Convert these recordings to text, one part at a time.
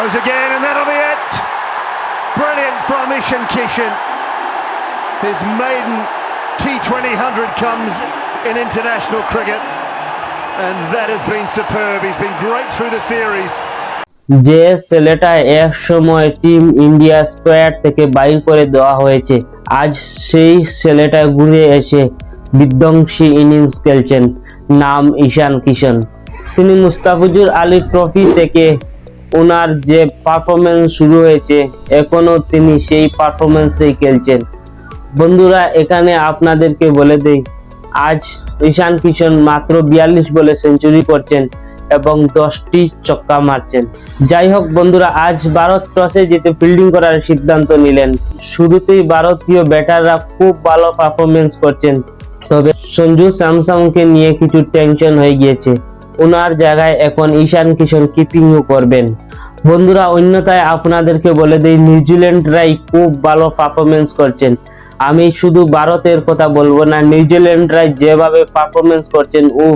Goes again, and that'll be it. Brilliant from Ishan Kishan. His maiden T20 100 comes in international cricket, and that has been superb. He's been great through the series. যে ছেলেটা এক সময় team India squad থেকে বাইর করে দেওয়া হয়েছে আজ সেই ছেলেটা ঘুরে এসে বিধ্বংসী ইনিংস খেলছেন নাম ঈশান কিশন তিনি মুস্তাফিজুর আলী ট্রফি থেকে ওনার যে পারফরমেন্স শুরু হয়েছে, এখনও তিনি সেই পারফরমেন্সেই খেলছেন। বন্ধুরা, এখানে আপনাদেরকে বলে দেই, আজ ঈশান কিশন মাত্র বিয়াল্লিশ বলে সেঞ্চুরি করছেন এবং দশটি ছক্কা মারছেন। যাই হোক বন্ধুরা, আজ ভারত টসে জিতে ফিল্ডিং করার সিদ্ধান্ত নিলেন। শুরুতেই ভারতীয় ব্যাটাররা খুব ভালো পারফরমেন্স করছেন। তবে সঞ্জু স্যামসাংকে নিয়ে কিছু টেনশন হয়ে গিয়েছে। ওনার জায়গায় এখন ঈশান কিশোর কিপিংও করবেন। বন্ধুরা, অন্যথায় আপনাদেরকে বলে দেই, নিউজিল্যান্ডরাই খুব ভালো পারফরমেন্স করছেন। আমি শুধু ভারতের কথা বলব না, নিউজিল্যান্ডরাই যেভাবে পারফরমেন্স করছেন ও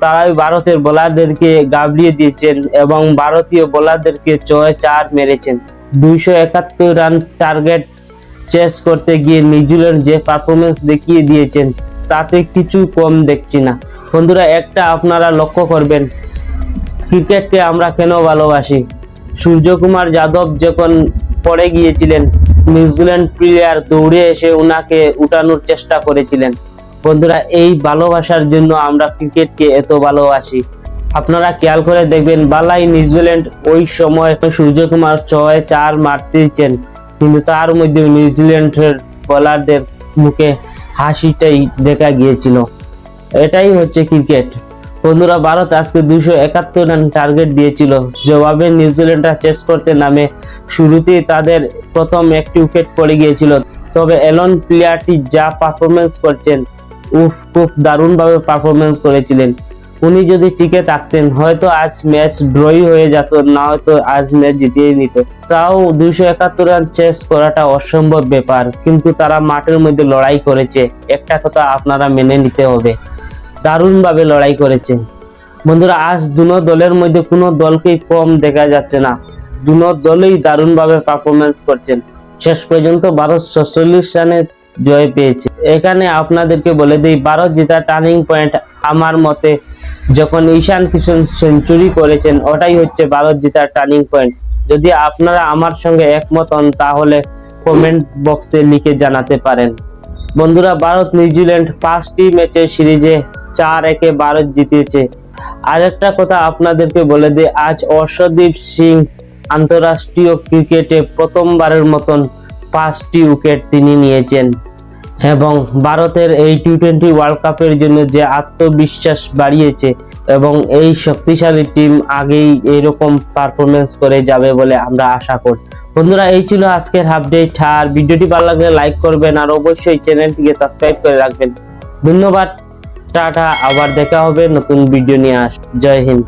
তারাই ভারতের বোলারদেরকে গাবলিয়ে দিয়েছেন এবং ভারতীয় বোলারদেরকে ছয় চার মেরেছেন। দুইশো একাত্তর রান টার্গেট চেস করতে গিয়ে নিউজিল্যান্ড যে পারফরমেন্স দেখিয়ে দিয়েছেন, তাতে কিছু কম দেখছি না। বন্ধুরা, একটা আপনারা লক্ষ্য করবেন। ক্রিকেটকে আমরা কেন ভালোবাসি? সূর্যকুমার যাদব যখন পড়ে গিয়েছিলেন, নিউজিল্যান্ড প্লেয়ার দৌড়ে এসে ওনাকে উঠানোর চেষ্টা করেছিলেন। বন্ধুরা, এই ভালোবাসার জন্য আমরা ক্রিকেটকে এত ভালোবাসি। আপনারা খেয়াল করে দেখবেন, বালাই নিউজিল্যান্ড ওই সময় সূর্যকুমার ছয়, চার মারতেছেন। কিন্তু তার মধ্যে নিউজিল্যান্ডের বোলারদের মুখে হাসিটাই দেখা গিয়েছিল। এটাই হচ্ছে ক্রিকেট। বন্ধুরা, ভারত আজকে দুশো একাত্তর রান টার্গেট দিয়েছিল। জবাবে নিউজিল্যান্ডরা চেস করতে নামে। শুরুতেই তাদের প্রথম একটি উইকেট পড়ে গিয়েছিল। তবে এলন প্লেয়ারটি যা পারফরমেন্স করছেন, উফ, খুব দারুণভাবে পারফরমেন্স করেছিলেন। উনি যদি টিকে থাকতেন, হয়তো আজ ম্যাচ ড্রই হয়ে যেত, না হয়তো আজ ম্যাচ জিতিয়ে নিত। তাও দুইশো একাত্তর রান চেস করাটা অসম্ভব ব্যাপার, কিন্তু তারা মাঠের মধ্যে লড়াই করেছে। একটা কথা আপনারা মেনে নিতে হবে। দারুণভাবে লড়াই করেছে। বন্ধুরা, আজ দুনো দলের মধ্যে কোনো দলকেই কম দেখা যাচ্ছে না। দুনো দলেই দারুণভাবে পারফরমেন্স করছেন। শেষ পর্যন্ত ভারত ছচল্লিশ রানে জয় পেয়েছে। এখানে আপনাদেরকে বলে দিই, ভারত জেতা টার্নিং পয়েন্ট আমার মতে, যখন ঈশান কিশন সেঞ্চুরি করেছেন, ওটাই হচ্ছে ভারত জেতার টার্নিং পয়েন্ট যদি আপনারা আমার সঙ্গে একমত হন, তাহলে কমেন্ট বক্সে লিখে জানাতে পারেন। বন্ধুরা ভারত নিউজিল্যান্ড পাঁচটি ম্যাচের সিরিজে চার একে ভারত জিতেছে। আরেকটা কথা আপনাদেরকে বলে দিই, আজ অর্শদীপ সিং আন্তরাষ্ট্রীয় ক্রিকেটে প্রথমবারের মতন পাঁচটি উইকেট তিনি নিয়েছেন। এবং ভারতের এই টি টোয়েন্টি ওয়ার্ল্ড কাপের জন্য যে আত্মবিশ্বাস বাড়িয়েছে এবং এই শক্তিশালী টিম আগেই এরকম পারফরমেন্স করে যাবে বলে আমরা আশা করছি বন্ধুরা, এই ছিল আজকের আপডেট আর ভিডিওটি ভালো লাগলে লাইক করবেন। আর অবশ্যই চ্যানেলটিকে সাবস্ক্রাইব করে রাখবেন। ধন্যবাদ। টাটা আবার দেখা হবে নতুন ভিডিও নিয়ে। আস জয় হিন্দ।